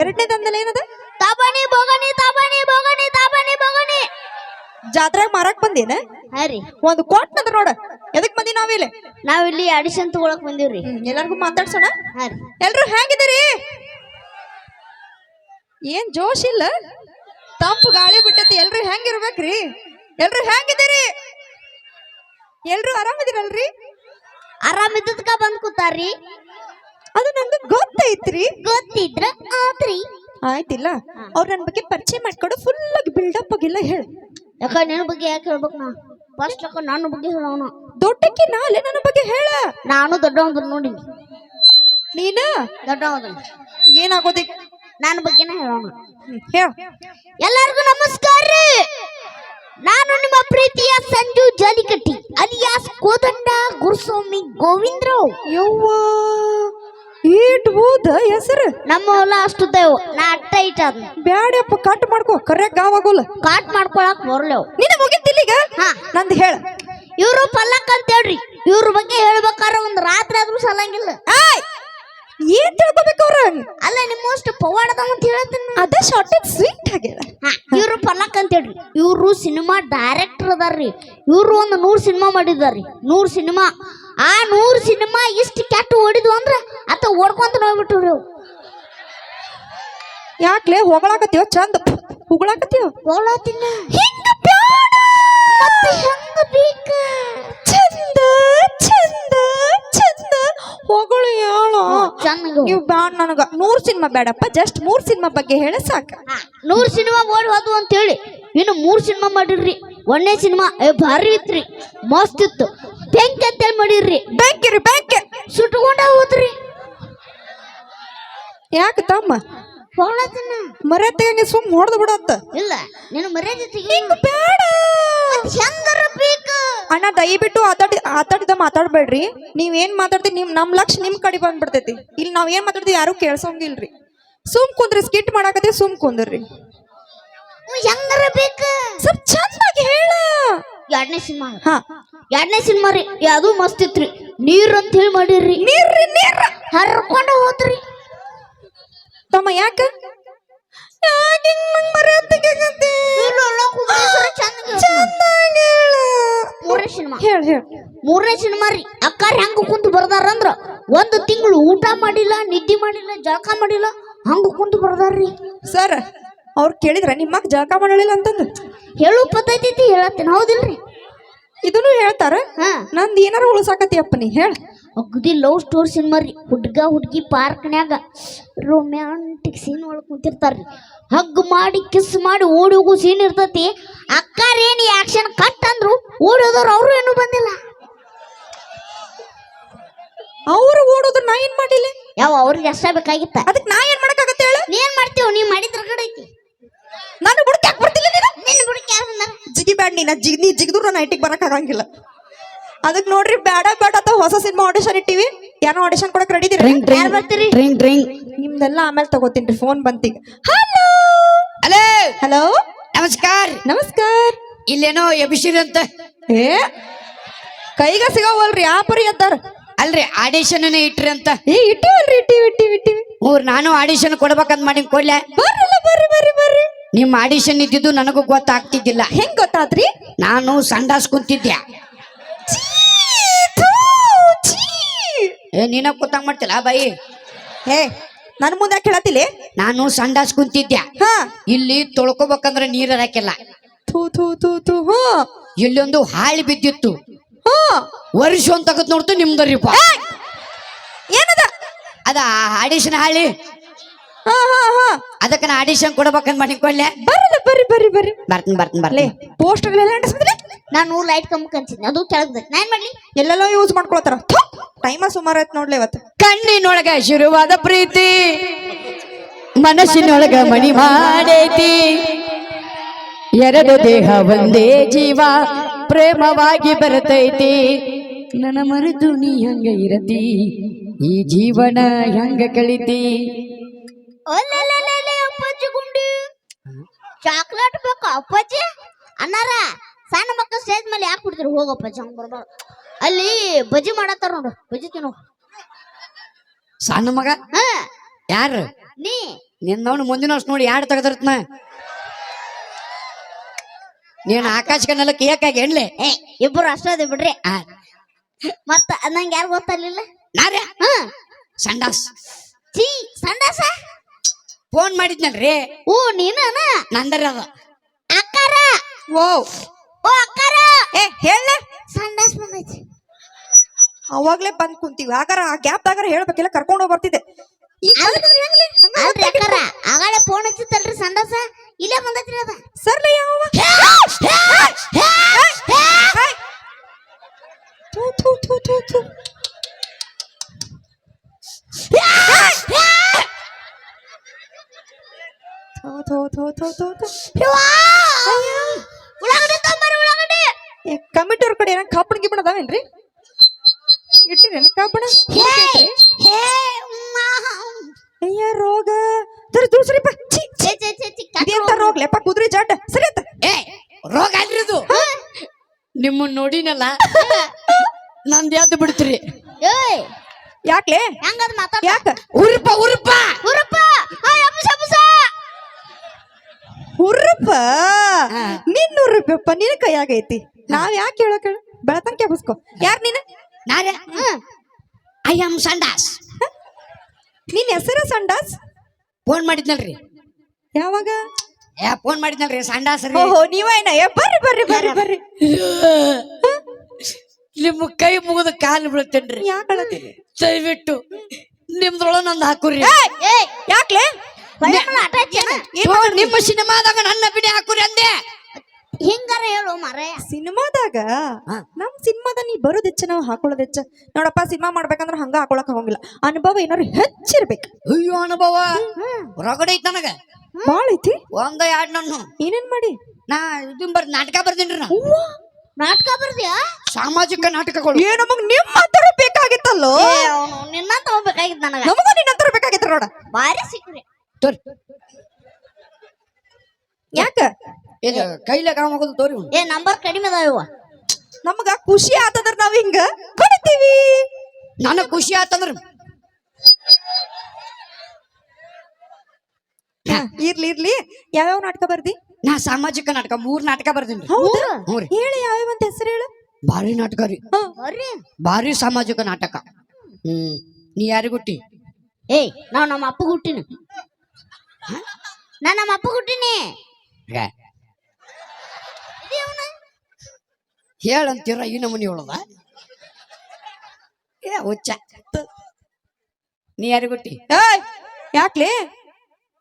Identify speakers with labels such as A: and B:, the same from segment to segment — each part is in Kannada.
A: ಎರಡನೇ ದಂಧೆಲಿ ಏನದ?
B: ತಾಬಾನಿ ಬೋಗನಿ ತಾಬಾನಿ ಬೋಗನಿ ತಾಬಾನಿ ಬೋಗನಿ
A: ಜಾತ್ರೆ ಮಾರಕ್ ಬಂದೇನ?
B: ಹಾ ರೀ.
A: ಒಂದು ಕೊಟ್ಟದ ನೋಡ. ಎದಕ್ ಬಂದಿ ಇಲ್ಲಿ?
B: ನಾವಿಲ್ಲಿ ಅಡಿಷನ್ ತಗೊಳಕ್ ಬಂದೀವ್ರಿ.
A: ಎಲ್ಲರಿಗೂ ಮಾತಾಡ್ಸೋಣ?
B: ಹಾ ರೀ.
A: ಎಲ್ರು ಹೆಂಗಿದ್ದೀರಿ? ಏನ್ ಜೋಶ್ ಇಲ್ಲ? ತಂಪು ಗಾಳಿ ಬಿಟ್ಟತಿ ಎಲ್ರು ಹೆಂಗಿರ್ಬೇಕ್ರಿ? ಎಲ್ರು ಹೆಂಗಿದ್ದೀರಿ? ಎಲ್ರು ಆರಾಮಿದಿರಲ್ರಿ?
B: ಆರಾಮಿದ್ದದ್ಕ ಬಂದ್ ಕೂತಾರ್ರಿ.
A: ಅದು ನಂಗೆ ಗೊತ್ತೈತ್ರಿ.
B: ಗೊತ್ತಿದ್ರ ಆತ್ರಿ.
A: ಆಯ್ತಿಲ್ಲ? ಅವ್ರು ನನ್ನ ಬಗ್ಗೆ ಪರಿಚಯ ಮಾಡ್ಕೊಂಡು ಫುಲ್ ಆಗಿ ಬಿಲ್ಡಪ್ ಆಗಿಲ್ಲ ಹೇಳು.
B: ಯಾಕ ನಿನ್ನ ಬಗ್ಗೆ ಯಾಕೆ ಹೇಳ್ಬೇಕು ನಾ? ಫಸ್ಟ್ ಯಾಕ ನನ್ನ ಬಗ್ಗೆ ಹೇಳೋಣ
A: ದೊಡ್ಡಕ್ಕೆ ನಾಳೆ ನನ್ನ ಬಗ್ಗೆ ಹೇಳ.
B: ನಾನು ದೊಡ್ಡವನ್ ನೋಡಿ
A: ನೀನ?
B: ದೊಡ್ಡವನ್
A: ಏನಾಗೋದಿ?
B: ನನ್ನ ಬಗ್ಗೆನೇ ಹೇಳೋಣ
A: ಹೇಳ.
B: ಎಲ್ಲರಿಗೂ ನಮಸ್ಕಾರ ರೀ. ನಾನು ನಿಮ್ಮ ಪ್ರೀತಿಯ ಸಂಜು ಜಾಲಿಕಟ್ಟಿ ಅಲಿಯಾಸ್ ಕೋದಂಡ ಗುರುಸ್ವಾಮಿ ಗೋವಿಂದ್ರಾವ್.
A: ಯವ್ವ. ಈಟ್ ಬೂದ ಹೆಸರು?
B: ನಮ್ಮ ಹೊಲ ಅಷ್ಟು ದೇವ್ ನಾ ಅಟ್ಟ ಇಟ್ಟ ಅದ್ನ.
A: ಬ್ಯಾಡಪ್ಪ ಕಟ್ ಮಾಡ್ಕೋ ಕರ್ಯಾಗ ಗಾವಾಗೋಲ್ಲ
B: ಕಾಟ್ ಮಾಡ್ಕೊಳಕ್ ಬರ್ಲೇವ್
A: ನಿನ್ನ ಮುಗಿತಿಲ್ಲಿಗ
B: ಹಾ.
A: ನಂದು ಹೇಳ.
B: ಇವರು ಪಲ್ಲಕ್ ಅಂತ ಹೇಳ್ರಿ ಇವ್ರ ಬಗ್ಗೆ ಹೇಳ್ಬೇಕಾರ ಒಂದ್ ರಾತ್ರಿ ಆದ್ರೂ ಸಲಂಗಿಲ್ಲ.
A: ಆಯ್ ಏನ್ ತಿಳ್ಕೊಬೇಕು ಅವ್ರ?
B: ಅಲ್ಲ ನಿಮ್ಮಷ್ಟು ಪವಾಡದ ಅಂತ ಹೇಳ್ತೀನಿ
A: ಅದ ಅಂಡ್ ಸ್ವೀಟ್ ಆಗ್ಯದ
B: ಹಾ ಇವ್ರು ಪಲ್ಲಕ್ ಅಂತ ಹೇಳ್ರಿ ಇವ್ರು ಸಿನಿಮಾ ಡೈರೆಕ್ಟರ್ ಅದಾರ್ರಿ. ಇವರು ಒಂದು ನೂರ್ ಸಿನಿಮಾ ಮಾಡಿದಾರ್ರಿ. ನೂರ್ ಸಿನಿಮಾ. ಆ ನೂರು ಸಿನಿಮಾ ಇಷ್ಟು ಕೆಟ್ಟ ಓಡಿದ್ವು ಅಂದ್ರ ಅತ್ತ ಓಡ್ಕೊಂತ ನೋಡ್ಬಿಟ್ರು
A: ಯಾಕ್ಲೆ ಹೊಗಳಾಕತ್ತೀವ ಚಂದ ಹೊಗಳಾಕತ್ತೀವ
B: ಹೋಗ್ಲಾತಿನ್ನ
A: ಹಿಂಗ ಬ್ಯಾಡ!
B: ಮತ್ತೆ ಹೆಂಗ ಬೇಕ?
A: ಚಂದ ಚಂದ ಚಂದ ಹೊಗಳು ಹೇಳು ನೀವು ಬ್ಯಾಡ ನನಗ. ನೂರ್ ಸಿನಿಮಾ ಬೇಡಪ್ಪ ಜಸ್ಟ್ ಮೂರು ಸಿನಿಮಾ ಬಗ್ಗೆ ಹೇಳ ಸಾಕ.
B: ನೂರ್ ಸಿನಿಮಾ ಓಡಿ ಹೋದ್ವು ಅಂತ ಹೇಳಿ ಇನ್ನು ಮೂರು ಸಿನಿಮಾ ಮಾಡಿರ್ರಿ. ಒಂದೇ ಸಿನಿಮಾ ಭಾರಿ ಇತ್ರಿ. ಮಸ್ತ್ ಇತ್ತು. ಬೆಂಕಿ ಅಂತೇಳಿ ಮಾಡಿರ್ರಿ.
A: ಬೆಂಕಿ ರೀ ಬೆಂಕಿ.
B: ಸುಟ್ಕೊಂಡ ಹೋದ್ರಿ.
A: ಯಾಕೆ ತಮ್ಮ?
B: ಹೋಗ್ಲಾತಿನ್ನ
A: ಮರ್ಯಾದೆಗೆ ಸುಮ್ ಹೊಡೆದು ಬಿಡತ್ತ
B: ಇಲ್ಲ ನಿನ್ನ ಮರ್ಯಾದೆ
A: ಬೇಡ.
B: ಹೆಂಗರ ಬೇಕು?
A: ಅಣ್ಣ ದಯವಿಟ್ಟು ಆತಾಡಿ ಆತಾಡಿದ ಮಾತಾಡ್ಬೇಡ್ರಿ. ನೀವ್ ಏನ್ ನಿಮ್ಮ ನಿಮ್ ನಮ್ ಲಕ್ಷ ನಿಮ್ ಕಡೆ ಬಂದ್ಬಿಡ್ತೈತಿ. ಇಲ್ಲಿ ನಾವ್ ಏನ್ ಮಾತಾಡ್ತೀವಿ ಯಾರು ಕೇಳ್ಸಂಗಿಲ್ರಿ. ಸುಮ್ ಕುಂದ್ರಿ ಸ್ಕಿಟ್ ಮಾಡಾಕತ್ತೀವಿ ಸುಮ್ ಕುಂದ್ರಿ.
B: ಹೆಂಗರ ಬೇಕು?
A: ಸ್ವಲ್ಪ ಚಂದಾಗಿ ಹೇಳ.
B: ಎರಡನೇ ಸಿನಿಮಾ
A: ಹಾ.
B: ಎರಡನೇ ಸಿನಿಮಾ ರೀ ಯಾವ್ದು ಮಸ್ತ್ ಇತ್ರಿ. ನೀರ್ ಅಂತ ಹೇಳಿ ಮಾಡಿರ್ರಿ.
A: ನೀರ್ ನೀರ್
B: ಹರ್ಕೊಂಡು ಹೋದ್ರಿ.
A: ತಮ್ಮ ಯಾಕ.
B: ಮೂರನೇ ಸಿನಿಮಾ.
A: ಹೇಳ್ ಹೇಳ್.
B: ಮೂರನೇ ಸಿನಿಮಾ ರೀ. ಅಕ್ಕಾರ ಹೆಂಗ ಕುಂತು ಬರ್ದಾರಂದ್ರ ಒಂದು ತಿಂಗಳು ಊಟ ಮಾಡಿಲ್ಲ ನಿದ್ದೆ ಮಾಡಿಲ್ಲ ಜಳಕ ಮಾಡಿಲ್ಲ ಹಂಗ ಕುಂತು ಬರ್ದಾರ್ರಿ.
A: ಸರ್ ಅವ್ರು ಕೇಳಿದ್ರ ನಿಮ್ಮ ಜಳಕ ಮಾಡಲಿಲ್ಲ ಅಂತಂದು?
B: ಹೇಳು ಪದ್ಧತಿ ಐತಿ ಹೇಳತ್ತೀನಿ ಹೌದಿಲ್ರಿ?
A: ಇದನ್ನು ಹೇಳ್ತಾರ?
B: ಹಾ.
A: ನಂದ್ ಏನಾರ ಉಳ್ಸಾಕತಿಯಪ್ಪ ನೀ ಹೇಳ.
B: ಅಗದಿ ಲವ್ ಸ್ಟೋರ್ ಸಿನಿಮಾ ರೀ ಹುಡ್ಗ ಹುಡ್ಗಿ ಪಾರ್ಕ್ನ್ಯಾಗ ರೊಮ್ಯಾಂಟಿಕ್ ಸೀನ್ ಒಳಗೆ ಕುಂತಿರ್ತಾರ್ರಿ ಹಗ್ ಮಾಡಿ ಕಿಸ್ ಮಾಡಿ ಓಡಿ ಹೋಗೋ ಸೀನ್ ಇರ್ತೈತಿ. ಅಕ್ಕ ಏನು ಆಕ್ಷನ್ ಕಟ್ ಅಂದ್ರು ಓಡಿ ಹೋದವ್ರು ಅವರು ಏನೂ ಬಂದಿಲ್ಲ.
A: ಅವ್ರು ಓಡೋದ್ರ ನಾ ಏನ್ ಮಾಡಿಲ್ಲ
B: ಯಾವ ಅವ್ರಿಗೆ ಅಷ್ಟ ಬೇಕಾಗಿತ್ತ?
A: ಅದಕ್ಕೆ ನಾ ಏನ್ ಮಾಡಕ್ಕಾಗತ್ತೆ ಹೇಳು?
B: ಏನ್ ಮಾಡ್ತೀವ ನೀ ಮಾಡಿದ್ರ ಕಡೆ ಐತಿ
A: ನಾನು ಬುಡಕ್ ಯಾಕೆ ಬರ್ತಿಲ್ಲ ನೀನು
B: ನಿನ್ನ ಬಿಡಕ್ಕೆ ಯಾರು ಬಂದಾರ
A: ನೀನ ಜಿಗ್ ನೀ ಜಿಗಿದ್ರು ನಾನು ನೈಟಿಗೆ ಬರಕ್ ಆಗಂಗಿಲ್ಲ. ಅದಕ್ ನೋಡ್ರಿ ಬೇಡ ಬ್ಯಾಡ ಅಥವಾ ಹೊಸ ಸಿನಿಮಾ ಆಡಿಷನ್ ಇಟ್ಟಿವಿ. ಏನೋ ಆಡಿಷನ್ ಕೊಡಕ್ಕೆ ರೆಡಿ ಇದೀರಿ?
B: ಯಾರು ಬರ್ತೀರಿ?
A: ನಿಮ್ದೆಲ್ಲ ಆಮೇಲೆ ತಗೋತೀನಿ ಫೋನ್ ಬಂತೀಗ. ಹಲೋ
C: ಹಲೋ
A: ಹಲೋ
C: ನಮಸ್ಕಾರ.
A: ನಮಸ್ಕಾರ.
C: ಇಲ್ಲೇನೋ ಎಬಿಸಿರಿ ಅಂತ?
A: ಏ ಕೈಗ ಸಿಗೋವಲ್ರಿ ಆ ಪರಿ ಎದ್ದಾರ?
C: ಅಲ್ರಿ ಆಡಿಷನ್ ಇಟ್ರಿ ಅಂತ.
A: ಏ ಇಟ್ಟಿವಲ್ರಿ ಇಟ್ಟಿವಿ ಇಟ್ಟಿವಿ ಇಟ್ಟಿವಿ.
C: ಊರ್ ನಾನು ಆಡಿಷನ್ ಕೊಡ್ಬೇಕಂತ ಮಾಡಿ ಕೊಡ್ಲೆ.
A: ಬರ್ರಲ್ಲ ಬರ್ರಿ ಬರ್ರಿ ಬರ್ರಿ.
C: ನಿಮ್ಮ ಆಡಿಷನ್ ಇದ್ದಿದ್ದು ನನಗೂ ಗೊತ್ತಾಗ್ತಿದ್ದಿಲ್ಲ.
A: ಹೆಂಗ್ ಗೊತ್ತಾದ್ರಿ?
C: ನಾನು ಸಂಡಾಸ್ ಕುಂತಿದ್ದೆ. ಏ ನೀನ ಕೂತಂಗ್ ಮಾಡ್ತಿಲ್ಲ ಬಾಯಿ
A: ಹೇ ನನ್ ಮುಂದೆ ಕೇಳತಿಲಿ
C: ನಾನು ಸಂಡಾಸ್ ಕುಂತಿದ್ದೆ.
A: ಹಾ.
C: ಇಲ್ಲಿ ತೊಳ್ಕೊಬೇಕಂದ್ರೆ ನೀರ್ ಹಾಕಿಲ್ಲ.
A: ಥೂ ಥೂ ಥೂ ಥೂ ಹಾ.
C: ಇಲ್ಲೊಂದು ಹಾಳಿ ಬಿದ್ದಿತ್ತು.
A: ಹಾ.
C: ವರ್ಷ ಒಂದ್ ತಗದ್ ನೋಡ್ತು ನಿಮ್ದರಿಪ್ಪ
A: ಏನದ?
C: ಅದ ಆಡಿಷನ್ ಹಾಳಿ. ಅದಕ್ಕೆ ನಾ ಆಡಿಷನ್ ಕೊಡ್ಬೇಕಂತ ಮಾಡಿ ಕೊಡ್ಲೆ.
A: ಬರ್ರಲ್ಲ ಬರ್ರಿ ಬರ್ರಿ ಬರ್ರಿ.
C: ಬರ್ತೀನಿ ಬರ್ತೀನಿ
A: ಬರ್ಲಿ
C: ಬರ್ತೀನಿ
A: ಪೋಸ್ಟರ್ ಎಲ್ಲ ಅಂಟಿಸ್ಬಿಡ್ರಿ
B: ನಾನು ಲೈಟ್ ಕಮ್ಮಿ ಕಂತೀನಿ ಅದು ಕೆಳಗೆ ನಾನು ಮಾಡ್ಲಿ?
A: ಎಲ್ಲೆಲ್ಲೋ ಯೂಸ್ ಮಾಡ್ಕೊಳತಾರ ಟೈಮ ಸುಮಾರು ಆಯ್ತು ನೋಡ್ಲಿ ಇವತ್ತು.
C: ಕಣ್ಣಿನೊಳಗೆ ಶುರುವಾದ ಪ್ರೀತಿ ಮನಸ್ಸಿನೊಳಗ ಮಣಿ ಮಾಡೈತಿ. ಎರಡು ದೇಹ ಒಂದೇ ಜೀವ ಪ್ರೇಮವಾಗಿ ಬರ್ತೈತಿ. ನನ್ನ ಮರೆತು ನೀ ಹಂಗ ಇರತಿ ಈ ಜೀವನ ಹೆಂಗ ಕಳಿತಿ.
B: ಅಪ್ಪಾಜಿ ಗುಂಡಿ. ಚಾಕ್ಲೇಟ್ ಬೇಕು ಅಪ್ಪಾಜಿ. ಅನ್ನಾರ ಸಣ್ಣ ಮಕ್ಕಳು ಸ್ಟೇಜ್ ಮೇಲೆ ಯಾಕೆ ಬಿಡ್ತೀರಿ? ಹೋಗಪ್ಪಾಜಿ ಹಂಗ ಬರ್ಬಾರ್ದು. ಅಲ್ಲಿ ಬಜ್ಜಿ ಮಾಡತ್ತಾರ ನೋಡು ಬಜ್ಜಿ ತಿನ್ನು.
C: ಸಣ್ಣ ಮಗ?
B: ಹಾ.
C: ಯಾರು?
B: ನೀ.
C: ನಿನ್ನವನು ಮುಂದಿನ ವರ್ಷ ನೋಡಿ ಯಾರು ತೆಗೆದಿರ್ತನ? ನೀನು ಆಕಾಶಕ್ಕೆ ನೆಲಕ್ಕೆ ಏಕಾಗಿ ಎಣ್ಲೆ.
B: ಏ ಇಬ್ರು ಅಷ್ಟೇ ಬಿಡ್ರಿ. ಮತ್ತ ನಂಗೆ ಯಾರು ಗೊತ್ತಲ್ಲಿಲ್ಲ
C: ನಾರೇ
B: ಹಾ.
C: ಸಂಡಾಸ್.
B: ಚೀ ಸಂಡಾಸ
C: ಫೋನ್ ಮಾಡಿದ್ನಲ್ರಿ?
B: ಓ ನೀನ
C: ನಂದರ ಅದ
B: ಅಕ್ಕಾರ?
A: ಓ.
B: ಓ ಅಕ್ಕಾರ?
A: ಏ ಹೇಳ.
B: ಸಂಡಾಸ್ ಬಂದೈತಿ.
A: ಅವಾಗ್ಲೇ ಬಂದ್ ಕುಂತೀವಿ. ಆಗಾರ ಆ ಗ್ಯಾಪ್ ದಾಗಾರ ಹೇಳ್ಬೇಕಿಲ್ಲ ಕರ್ಕೊಂಡು ಹೋಗ್ಬರ್ತಿದ್ದೆ
B: ಅಲ್ರಿ ಅಕ್ಕಾರ ಆಗಾಳೆ ಫೋನ್ ಹಚ್ಚಿತ್ತಲ್ರಿ ಸಂಡಾಸ ಇಲ್ಲೇ ಬಂದೈತ್ರಿ ಅದ
A: ಸರ್ಲೆ ಯಾವ ಥು, ಥು, ಥು, ಥು, ಥು. ಥು, ಥು, ಥು, ಥು, ಥು, ಥು.
B: ಉಳ್ಳಾಗಡ್ಡಿ ತೊಂಬರ್ರಿ ಉಳ್ಳಾಗಡ್ಡಿ
A: ಏ, ಕಮಿಟರ್ ಕಡೆ ಏನ ಕಾಪಣ ಗಿಪಣ ಅದಾವೇನ್ರಿ ಇಟ್ಟಿರೇನ ಕಾಪಣ?
B: ಹೇ ಹೇ.
A: ಅಯ್ಯ ರೋಗ. ತರ ದೂಸರಿಪ್ಪ ಛೀ
B: ಛೇ. ಚಿ ಚಿ ಚಿ ಕಟ್
A: ರೋಗ. ರೋಗ್ಲೆಪ್ಪ ಕುದುರೆ ಜಡ್ ಸರಿ ಆತ
C: ಏ ರೋಗ ಅಲ್ರಿ ಇದು. ನಿಮ್ಮನ್ನ ನೋಡಿನಲ್ಲ? ನಂದು ಯಾವ್ದು ಬಿಡ್ತೀರಿ?
B: ಏಯ್.
A: ಯಾಕ್ಲೆ?
B: ಹೆಂಗದ್ ಮಾತಾಡ
A: ಯಾಕ?
C: ಉರುಪ ಉರುಪ
B: ಅಬ್ಬಸ
A: ಹುರ್ರಪ್ಪ
C: ಹಾ.
A: ನಿನ್ನ ಹುರ್ರಪ್ಪ ನಿನ್ನ ಕೈಯಾಗೈತಿ ನಾವ್ ಯಾಕೆ ಕೇಳೋ ಹೇಳ ಬೆಳತನ ಕೇಬಸ್ಕೋ. ಯಾರ್ ನೀನು?
C: ನಾನೇ? ಐ ಆಮ್ ಸಂಡಾಸ್
A: ನಿನ್ ಹೆಸರು ಸಂಡಾಸ್
C: ಫೋನ್ ಮಾಡಿದ್ನಲ್ರಿ.
A: ಯಾವಾಗ?
C: ಏ ಫೋನ್ ಮಾಡಿದ್ನಲ್ರಿ ಸಂಡಾಸ್ ರೀ.
A: ಓಹೋ ನೀವೇನ ಏ ಬರ್ರಿ ಬರ್ರಿ ಬರ್ರಿ ಬರ್ರಿ.
C: ನಿಮ್ಮ ಕೈ ಮುಗಿದ ಕಾಲು ಬೀಳ್ತೇನ್ರಿ. ದಯವಿಟ್ಟು ನಿಮ್ದ್ರೊಳ ನಂದು ಹಾಕುರಿ.
A: ಯಾಕ್ಲೆ?
C: ನಿಮ್ಮ ಸಿನಿಮಾದಾಗ ನನ್ನ ಬಿಡಿ ಹಾಕುರಿ ಅಂದೆ.
B: ಹಿಂಗಾರ ಹೇಳು ಮಾರಾಯ
A: ಸಿನಿಮಾದಾಗ. ನಮ್ ಸಿನಿಮಾದ ನೀ ಬರೋದ್ ಹೆಚ್ಚ ನಾವು ಹಾಕೊಳ್ಳೋದ್ ಹೆಚ್ಚ. ನೋಡಪ್ಪ ಸಿನಿಮಾ ಮಾಡ್ಬೇಕಂದ್ರ ಹಂಗ ಹಾಕೊಳಕ್ ಹೋಗಿಲ್ಲ ಅನುಭವ ಏನಾರು ಹೆಚ್ಚಿರ್ಬೇಕು.
C: ಅಯ್ಯೋ ಅನುಭವ. ಹೊರಗಡೆ ಐತ್ ನನಗ.
A: ಬಾಳ ಐತಿ.
C: ಒಂದ ಎರಡ್ ನನ್ನ.
A: ಏನೇನ್ ಮಾಡಿ?
C: ನಾ ಇದನ್ ಬರ್ ನಾಟಕ ಬರ್ತೀನಿ ನಾ.
B: ನಾಟಕ ಬರ್ದ್ಯಾ?
C: ಸಾಮಾಜಿಕ ನಾಟಕಗಳು
A: ಏ ನಮಗ್ ನಿಮ್ಮ ಹತ್ರ ಬೇಕಾಗಿತ್ತಲ್ಲೋ?
B: ಏ ಅವನು ನಿನ್ನ ತಗೋಬೇಕಾಗಿತ್ತು ನನಗ.
A: ನಮಗೂ ನಿನ್ನ ಹತ್ರ ಬೇಕಾಗಿತ್ತು ನೋಡ.
B: ಭಾರಿ ಸಿಕ್ಕ್ರಿ
C: ತೋರಿ.
A: ಯಾಕ?
C: ಇದು ಕೈಲೆ ಕಾಮ ಹೋಗೋದು ತೋರಿ ಇವ್ನು.
B: ಏ ನಂಬರ್ ಕಡಿಮೆ ಅದಾವ
A: ನಮಗ ಖುಷಿ ಆತಂದ್ರ ನಾವ್ ಹಿಂಗ ಹೊಡಿತೀವಿ
C: ನನಗ್ ಖುಷಿ ಆತಂದ್ರ
A: ಹಾ, ಇರ್ಲಿ ಇರ್ಲಿ. ಯಾವ್ಯಾವ ನಾಟಕ ಬರ್ದಿ?
C: ನಾ ಸಾಮಾಜಿಕ ನಾಟಕ ಮೂರ್ ನಾಟಕ ಬರ್ತೀನಿ
A: ಹೌದಾ? ಹೇಳಿ ಯಾವ ಅಂತ ಹೆಸರು ಹೇಳು?
C: ಭಾರಿ ನಾಟಕ ರೀ. ಭಾರಿ ಸಾಮಾಜಿಕ ನಾಟಕ. ಹ್ಮ್ ನೀ ಯಾರಿಗುಟ್ಟಿ
B: ಏಯ್ ನಾವ್ ನಮ್ಮ ಅಪ್ಪ ಹುಟ್ಟಿನಿ. ನಾ ನಮ್ಮ ಅಪ್ಪ ಹುಟ್ಟಿನಿ.
C: ಹೇಳಂತೀರ ಈ ನಮೂನಿ ಹೇಳದ ಏ ಹುಚ್ಚ. ನೀ ಯಾರಿಗುಟ್ಟಿ
A: ಏಯ್ ಯಾಕ್ಲೆ?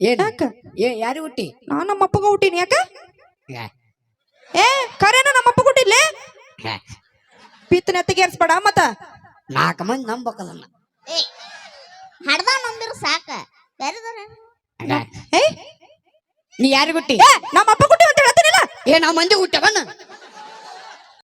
C: ಏನ್?
A: ಯಾಕ?
C: ಏ ಯಾರಿಗುಟ್ಟಿ
A: ನಾ ನಮ್ಮ ಅಪ್ಪಗ ಹುಟ್ಟಿನಿ ಯಾಕ?
C: ಏ,
A: ಏ ಕರೇನ ನಮ್ಮ ಅಪ್ಪ ಹುಟ್ಟಿಲ್ಲೆ
C: ಏ,
A: ಪಿತ್ ನೆತ್ತಿಗೆ ಏರ್ಸ್ಬೇಡ ಮತ್ತ.
C: ನಾಲ್ಕು ಮಂದಿ ನಂಬಕದನ್ನ.
B: ಹಡ್ದ ನಂಬಿರ ಸಾಕ.
A: ಏ,
C: ನೀ ಯಾರಿಗುಟ್ಟಿ
A: ಏ ನಮ್ಮ ಅಪ್ಪ ಹುಟ್ಟಿ ಅಂತ ಹೇಳ್ತೀನಿಲ್ಲ?
C: ಏ ನಾವು ಮಂದಿ ಹುಟ್ಟವನ್ನ